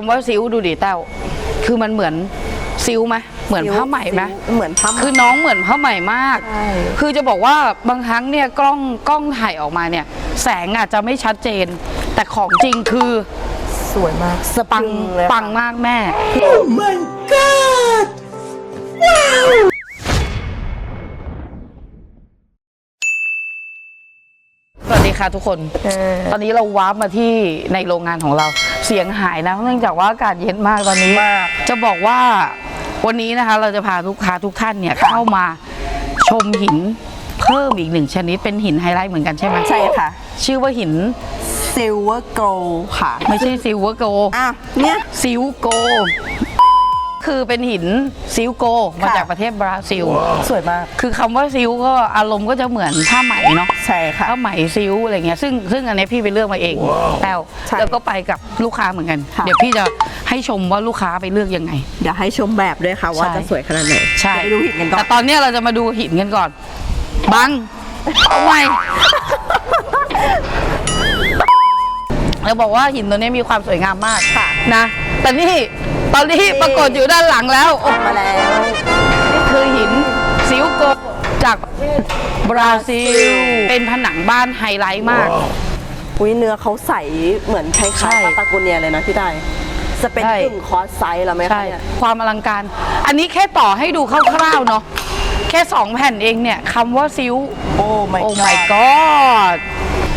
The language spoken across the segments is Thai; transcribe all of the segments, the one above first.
คำว่าซิวดูดิแต้วคือมันเหมือนซิวไหมเหมือนผ้าไหมไหมเหมือนผ้าไหมคือน้องเหมือนผ้าไหมมากใช่คือจะบอกว่าบางครั้งเนี่ยกล้องกล้องถ่ายออกมาเนี่ย แสงอาจจะไม่ชัดเจน แต่ของจริงคือสวยมากสะปังเลยค่ะปังมากแม่สวัสดีค่ะทุกคนเออตอนนี้เราวาร์ปมาที่ในโรงงานของเรา เสียงหายนะเนื่องจากว่าอากาศเย็นมากตอนนี้ มาก จะบอกว่าวันนี้นะคะเราจะพาลูกค้าทุกท่านเนี่ยเข้ามาชมหินเพิ่มอีกหนึ่งชนิดเป็นหินไฮไลท์เหมือนกันใช่ไหมใช่ค่ะ ชื่อว่าหิน silver gold ค่ะ ไม่ใช่ซิลเวอร์โกอะเนี่ยซิลโก คือเป็นหินซิลโกมาค่ะจากประเทศบราซิล สวยมาก คือคำว่าซิลก็อารมณ์ก็จะเหมือนผ้าไหมเนาะใช่ค่ะผ้าไหมซิลอะไรเงี้ยซึ่งซึ่งอันนี้พี่ไปเลือกมาเองแล้วใช่แล้วก็ไปกับลูกค้าเหมือนกันค่ะเดี๋ยวพี่จะให้ชมว่าลูกค้าไปเลือกยังไง เดี๋ยวให้ชมแบบด้วยค่ะว่าใช่จะสวยขนาดไหนใช่เดี๋ยวไปดูหินกันก่อแต่นตอนเนี้ยเราจะมาดูหินกันก่อนบังเอาไว้เราบอกว่าหินตัวนี้มีความสวยงามมากค่ะนะ แต่นี่ ตอนนี้ปรากฏอยู่ด้านหลังแล้วโอ้มาแล้วนี่คือหินซิลโกจากประเทศบราซิล เป็นผนังบ้านไฮไลท์มาก อุ้ยเนื้อเขาใสเหมือนคใช่ ล้ายๆปาตาโกเนียเลยนะพี่ได้จะเป็นใช่กึ่งคอร์สไซส์แล้วไหมคะใช่ เนี่ย ความอลังการ อันนี้แค่ต่อให้ดูคร่าวๆเนาะ แค่สองแผ่นเองเนี่ยคำว่าซิลโอ้ my โอ้ god my god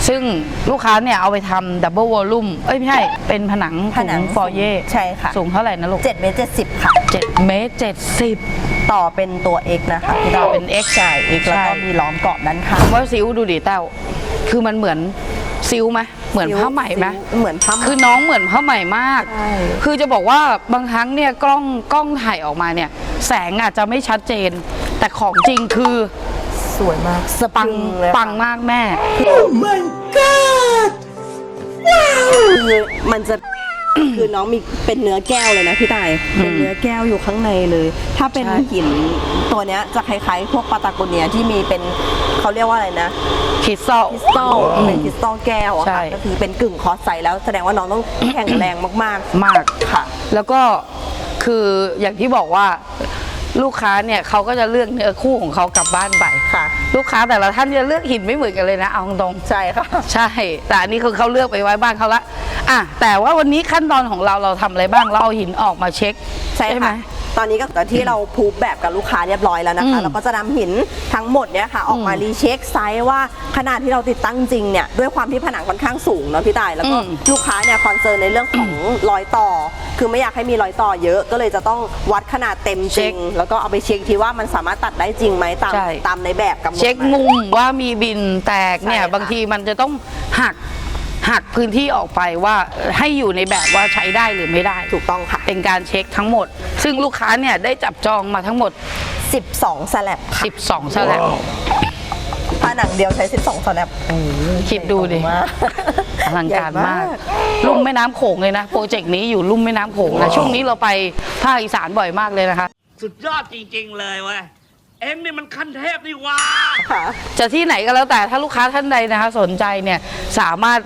ซึ่งลูกค้าเนี่ยเอาไปทำดับเบิลวอลลุ่มเอ้ย ไม่ใช่ เป็นผนังผนังฟอร์เย่ใช่ค่ะ สูงเท่าไหร่นะลูก7เมตร70 ค่ะเจ็ดเมตรเจ็ดสิบต่อเป็นตัว X นะคะพี่ดาวเป็น X ใช่ X แล้วก็ใช่ มีล้อมเกาะด้านข้างคำว่าซิลดูดิแต้วคือมันเหมือนซิลไหมเหมือนผ้าไหมไหมเหมือนผ้าไหม คือน้องเหมือนผ้าไหมมาก ใช่ คือจะบอกว่าบางครั้งเนี่ยกล้องกล้องถ่ายออกมาเนี่ย แสงอาจจะไม่ชัดเจน แต่ของจริงคือสวยมากสะปังเลยค่ะปังมากแม่คือมันจะ คือน้องมีเป็นเนื้อแก้วเลยนะพี่ตาย เป็นเนื้อแก้วอยู่ข้างในเลย ถ้าเป็นใช่หินตัวเนี้ยจะคล้ายๆ พวกปาตาโกเนียที่มีเป็นเขาเรียกว่าอะไรนะคริสตัลคริสตัลเป็นคริสตัลแก้วอะใช่ค่ะก็คือเป็นกึ่งคอร์สไซส์แล้วแสดงว่าน้องต้องแข็งแรงมากมากๆค่ะ แล้วก็คืออย่างที่บอกว่า ลูกค้าเนี่ยเขาก็จะเลือกเนื้อคู่ของเขากลับบ้านไป ค่ะ ลูกค้าแต่ละท่านจะเลือกหินไม่เหมือนกันเลยนะ เอาตรงใช่ค่ะๆใช่ แต่อันนี้คือเขาเลือกไปไว้บ้านเขาละอะแต่ว่าวันนี้ขั้นตอนของเราเราทำอะไรบ้างเราเอาหินออกมาเช็คใช่ไหมค่ะ ตอนนี้ก็ตอนที่เราพูบแบบกับลูกค้าเรียบร้อยแล้วนะคะอืมเราก็จะนำหินทั้งหมดเนี่ยค่ะออกมาอืมรีเช็คไซส์ว่าขนาดที่เราติดตั้งจริงเนี่ยด้วยความที่ผนังค่อนข้างสูงเนาะพี่ตายแล้วก็อืมลูกค้าเนี่ยคอนเซิร์นในเรื่องของรอยต่อ คือไม่อยากให้มีรอยต่อเยอะก็เลยจะต้องวัดขนาดเต็มจริง แล้วก็เอาไปเช็คทีว่ามันสามารถตัดได้จริงไหมตามใช่ตามในแบบกำหนดเช็คไหมุมว่ามีบินแตกเนี่ยใช่ค่ะบางทีมันจะต้องหัก หักพื้นที่ออกไปว่าให้อยู่ในแบบว่าใช้ได้หรือไม่ได้ถูกต้องค่ะ เป็นการเช็คทั้งหมด ซึ่งลูกค้าเนี่ยได้จับจองมาทั้งหมด 12สแลบค่ะ12สแลบผนังเดียวใช้ 12สแลบคิดดูดิมากอลังการมากใหญ่ลุ่มแม่น้ำโขงเลยนะ โปรเจกต์นี้อยู่ลุ่มแม่น้ำโขงนะช่วงนี้เราไปภาคอีสานบ่อยมากเลยนะคะ สุดยอดจริง ๆ เลยเว้ย เอ็งนี่มันขั้นเทพนี่หว่า ค่ะจะที่ไหนก็แล้วแต่ถ้าลูกค้าท่านใดนะคะ สนใจเนี่ยสามารถ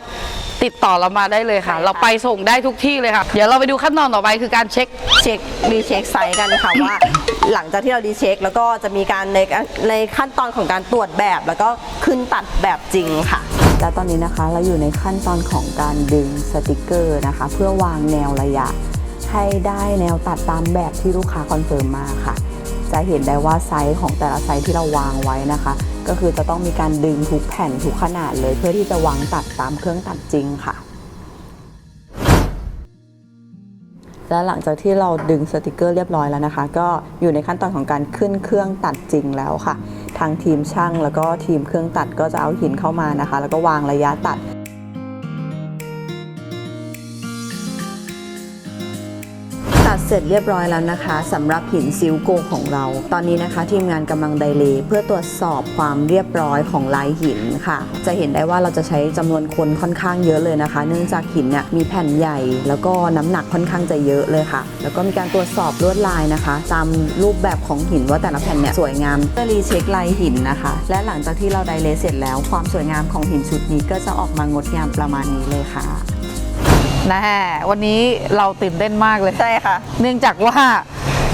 ติดต่อเรามาได้เลยค่ะใช่ค่ะเราไปส่งได้ทุกที่เลยค่ะ เดี๋ยวเราไปดูขั้นตอนต่อไปคือการเช็ค เช็ครีเช็คไซส์กันค่ะว่า หลังจากที่เรารีเช็คแล้วก็จะมีการในในขั้นตอนของการตรวจแบบ แล้วก็ขึ้นตัดแบบจริงค่ะ และตอนนี้นะคะเราอยู่ในขั้นตอนของการดึงสติกเกอร์นะคะ เพื่อวางแนวระยะ ให้ได้แนวตัดตามแบบที่ลูกค้าคอนเฟิร์มมาค่ะ จะเห็นได้ว่าไซส์ของแต่ละไซส์ที่เราวางไว้นะคะ ก็คือจะต้องมีการดึงทุกแผ่นทุกขนาดเลย เพื่อที่จะวางตัดตามเครื่องตัดจริงค่ะ และหลังจากที่เราดึงสติกเกอร์เรียบร้อยแล้วนะคะ ก็อยู่ในขั้นตอนของการขึ้นเครื่องตัดจริงแล้วค่ะ ทางทีมช่างแล้วก็ทีมเครื่องตัดก็จะเอาหินเข้ามานะคะ แล้วก็วางระยะตัด เสร็จเรียบร้อยแล้วนะคะสำหรับหินซิลโกของเรา ตอนนี้นะคะทีมงานกำลังไดเลย์เพื่อตรวจสอบความเรียบร้อยของลายหินค่ะ จะเห็นได้ว่าเราจะใช้จำนวนคนค่อนข้างเยอะเลยนะคะ เนื่องจากหินเนี่ยมีแผ่นใหญ่ แล้วก็น้ำหนักค่อนข้างจะเยอะเลยค่ะ แล้วก็มีการตรวจสอบลวดลายนะคะ ตามรูปแบบของหินว่าแต่ละแผ่นเนี่ยสวยงามเพื่อรีเช็คลายหินนะคะ และหลังจากที่เราไดเลย์เสร็จแล้ว ความสวยงามของหินชุดนี้ก็จะออกมางดงามประมาณนี้เลยค่ะ นะฮะวันนี้เราตื่นเต้นมากเลย ใช่ค่ะ เนื่องจากว่า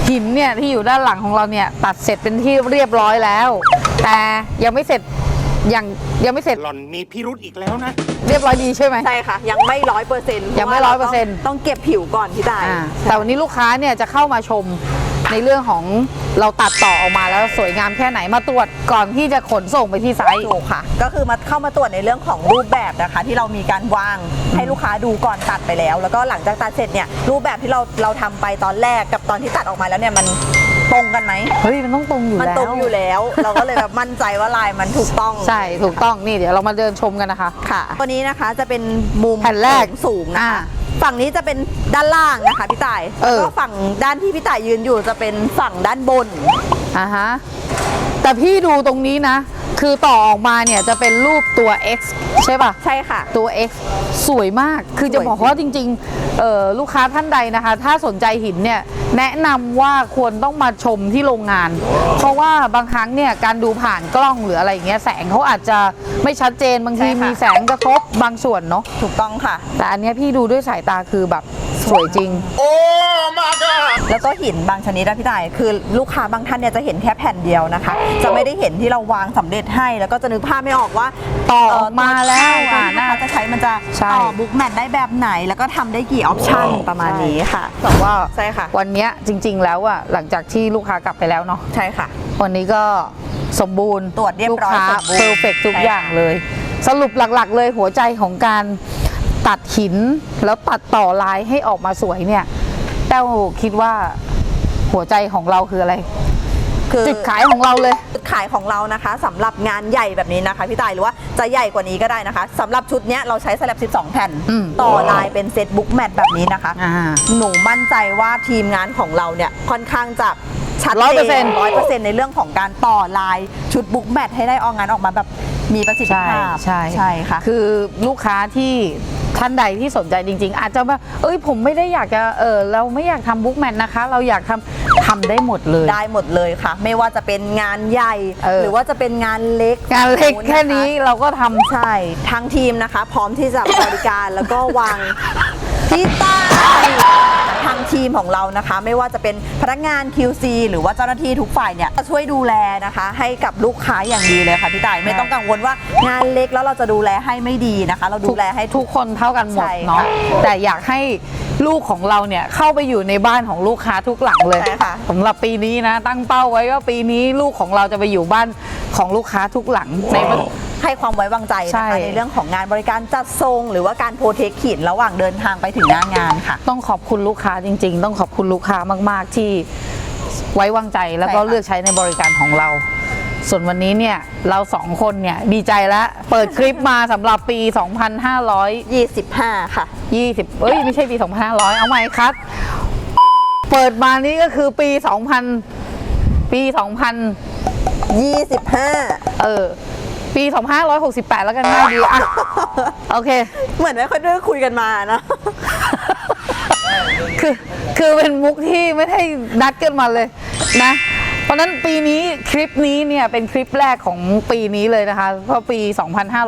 หินเนี่ยที่อยู่ด้านหลังของเราเนี่ยตัดเสร็จเป็นที่เรียบร้อยแล้ว แต่ยังไม่เสร็จยังยังไม่เสร็จหล่อนมีพิรุธอีกแล้วนะ เรียบร้อยดีใช่ไหม ใช่ค่ะ ยังไม่ร้อยเปอร์เซ็นต์ยังไม่100%ต้องเก็บผิวก่อนพี่ตาย อ่าแต่วันนี้ลูกค้าเนี่ยจะเข้ามาชม ในเรื่องของเราตัดต่อออกมาแล้วสวยงามแค่ไหนมาตรวจก่อนที่จะขนส่งไปที่ไซต์ถูกค่ะ ก็คือมาเข้ามาตรวจในเรื่องของรูปแบบนะคะ ที่เรามีการวางให้ลูกค้าดูก่อนตัดไปแล้ว แล้วก็หลังจากตัดเสร็จเนี่ยรูปแบบที่เราเราทำไปตอนแรกกับตอนที่ตัดออกมาแล้วเนี่ยมันตรงกันไหมเฮ้ยมันต้องตรงอยู่มันแล้วตรงอยู่แล้ว เราก็เลยแบบมั่นใจว่าลายมันถูกต้องใช่ถูกต้องนี่เดี๋ยวเรามาเดินชมกันนะคะค่ะ ตัวนี้นะคะจะเป็นมุมแผ่นแรกสูงๆนะอ่าคะ ฝั่งนี้จะเป็นด้านล่างนะคะพี่ต่ายเอแล้วอ ก็ฝั่งด้านที่พี่ต่ายยืนอยู่จะเป็นฝั่งด้านบน อ่าฮะ แต่พี่ดูตรงนี้นะ คือต่อออกมาเนี่ยจะเป็นรูปตัว X ใช่ป่ะ ใช่ค่ะ ตัว X สวยมาก คือจะสวยบอกว่าจริงๆเอ่อลูกค้าท่านใดนะคะ ถ้าสนใจหินเนี่ยแนะนำว่าควรต้องมาชมที่โรงงาน เพราะว่าบางครั้งเนี่ยการดูผ่านกล้องหรืออะไรอย่างเงี้ยแสงเขาอาจจะไม่ชัดเจนบางทีใช่ค่ะ มีแสงกระทบบางส่วนเนาะถูกต้องค่ะ แต่อันเนี้ยพี่ดูด้วยสายตาคือแบบสวยจริง แล้วก็หินบางชนิดนะพี่ต่ายคือลูกค้าบางท่านเนี่ยจะเห็นแค่แผ่นเดียวนะคะ จะไม่ได้เห็นที่เราวางสำเร็จให้ แล้วก็จะนึกภาพไม่ออกว่าต่อออกมาแล้วใช่อะตัวที่ลูกค้าจะใช้มันจะใช่ ต่อบุ๊กแมทได้แบบไหน แล้วก็ทำได้กี่ออปชั่นประมาณนี้ค่ะแต่ว่าใช่ค่ะวันเนี้ยจริง ๆ แล้วอะหลังจากที่ลูกค้ากลับไปแล้วเนาะใช่ค่ะ วันนี้ก็สมบูรณ์ตรวจเรียบร้อยลูกค้าสมบูรณ์เพอร์เฟกทุกใช่ค่ะ อย่างเลย สรุปหลักๆ เลยหัวใจของการตัดหินแล้วตัดต่อลายให้ออกมาสวยเนี่ยแต้วคิดว่าหัวใจของเราคืออะไร คือจุดขายของเราเลยจุดขายของเรานะคะสำหรับงานใหญ่แบบนี้นะคะพี่ตายหรือว่าจะใหญ่กว่านี้ก็ได้นะคะสำหรับชุดเนี้ยเราใช้สลับ 12 แผ่นอืมต่อลายเป็นเซตบุ๊กแมทแบบนี้นะคะอ่าหนูมั่นใจว่าทีมงานของเราเนี่ยค่อนข้างจะชัด100%เจนร้อยเปอร์เซ็นต์ในเรื่องของการต่อลายชุดบุ๊กแมทให้ได้ออกงานออกมาแบบมีประสิทธิใช่ภาพใช่ใช่ค่ะ คือลูกค้าที่ท่านใดที่สนใจจริง ๆ อาจจะแบบเอ้ยผมไม่ได้อยากจะเออเราไม่อยากทำบุ๊กแมทนะคะ เราอยากทำ ทำได้หมดเลย ได้หมดเลยค่ะ ไม่ว่าจะเป็นงานใหญ่เออหรือว่าจะเป็นงานเล็ก งานเล็กะะแค่นี้เราก็ทำใช่ทางทีมนะคะ พร้อมที่จะบริการแล้วก็วาง ที่ใต้ทางทีมของเรานะคะ ไม่ว่าจะเป็นพนักงาน QC หรือว่าเจ้าหน้าที่ทุกฝ่ายเนี่ยจะช่วยดูแลนะคะ ให้กับลูกค้าอย่างดีเลยค่ะพี่ต่ายไม่ต้องกังวลว่างานเล็กแล้วเราจะดูแลให้ไม่ดีนะคะ เราดูแลให้ทุกคนเท่ากันหมดใช่เนาะค่ะแต่อยากให้ลูกของเราเนี่ยเข้าไปอยู่ในบ้านของลูกค้าทุกหลังเลยใช่ค่ะ สำหรับปีนี้นะ ตั้งเป้าไว้ว่าปีนี้ลูกของเราจะไปอยู่บ้านของลูกค้าทุกหลังในประ ให้ความไว้วางใจใช่นะคะในเรื่องของงานบริการจัดทรง หรือว่าการโปรเทคขีดระหว่างเดินทางไปถึงหน้างานค่ะ ต้องขอบคุณลูกค้าจริง ๆ ต้องขอบคุณลูกค้ามาก ๆ ที่ไว้วางใจแล้วก็ใช่ค่ะ เลือกใช้ในบริการของเรา ส่วนวันนี้เนี่ยเราสองคนเนี่ยดีใจแล้วเปิดคลิปมาสำหรับปี 2500 25 ค่ะ 20เอ้ย ไม่ใช่ปี 2,500 เอาใหม่ครับ เปิดมานี่ก็คือปี 2,000 ปี 2,000 25 เออ ปี 2,568 แล้วกันง่ายดีอะโอเค เหมือนไม่ค่อยได้คุยกันมานะ คือคือเป็นมุกที่ไม่ได้นัดกันมาเลยนะ เพราะฉะนั้นปีนี้คลิปนี้เนี่ยเป็นคลิปแรกของปีนี้เลยนะคะ เพราะปี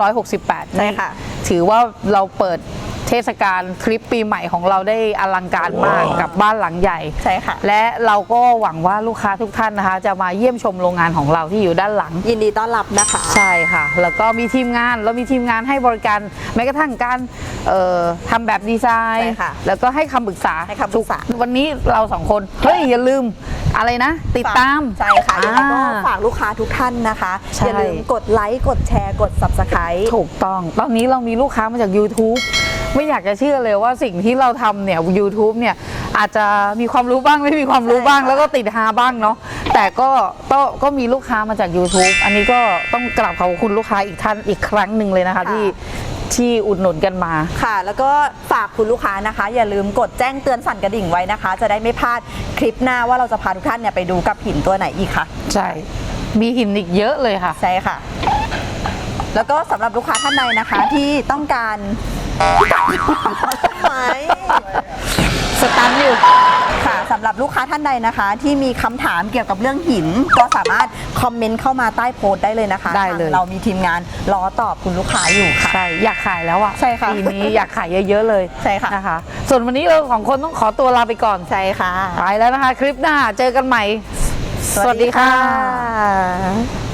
2568ใช่ค่ะ ถือว่าเราเปิด เทศกาลคลิปปีใหม่ของเราได้อลังการมากกับบ้านหลังใหญ่ ใช่ค่ะ และเราก็หวังว่าลูกค้าทุกท่านนะคะ จะมาเยี่ยมชมโรงงานของเราที่อยู่ด้านหลัง ยินดีต้อนรับนะคะใช่ค่ะ แล้วก็มีทีมงานเรามีทีมงานให้บริการแม้กระทั่งการเอ่อทำแบบดีไซน์ ใช่ค่ะแล้วก็ให้คำปรึกษาให้คำปรึกษา ทุวันนี้เราสองคน เฮ้ย อย่าลืมอะไรนะ ติดตาม ใช่ค่ะยังไงก็อ่าฝากลูกค้าทุกท่านนะคะ ใช่ อย่าลืมกดไลค์ กดแชร์ กด subscribe ถูกต้อง ตอนนี้เรามีลูกค้ามาจาก YouTube ไม่อยากจะเชื่อเลยว่าสิ่งที่เราทำเนี่ย YouTube เนี่ยอาจจะมีความรู้บ้างไม่มีความรู้บ้างใช่ค่ะแล้วก็ติดฮาบ้างเนาะแต่ก็ก็ก็มีลูกค้ามาจาก YouTube อันนี้ก็ต้องกราบขอบคุณลูกค้าอีกท่านอีกครั้งหนึ่งเลยนะคะที่ที่อุดหนุนกันมา ค่ะ แล้วก็ฝากคุณลูกค้านะคะ อย่าลืมกดแจ้งเตือนสั่นกระดิ่งไว้นะคะ จะได้ไม่พลาดคลิปหน้าว่าเราจะพาทุกท่านเนี่ยไปดูกับหินตัวไหนอีกค่ะ ใช่ มีหินอีกเยอะเลยค่ะ ใช่ค่ะ แล้วก็สำหรับลูกค้าท่านใดนะคะที่ต้องการ ไหมสตันอยู่ ค่ะสำหรับลูกค้าท่านใดนะคะ ที่มีคำถามเกี่ยวกับเรื่องหิน ก็สามารถคอมเมนต์เข้ามาใต้โพสต์ได้เลยนะคะได้เลย ทางเรามีทีมงานรอตอบคุณลูกค้าอยู่ค่ะ ใช่ อยากขายแล้วอะใช่ค่ะปีนี้อยากขายเยอะๆเลยใช่ค่ะ นะคะ ส่วนวันนี้เราสองคนต้องขอตัวลาไปก่อนใช่ค่ะ ไปแล้วนะคะ คลิปหน้าเจอกันใหม่ สวัสดีค่ะสวัสดีค่ะ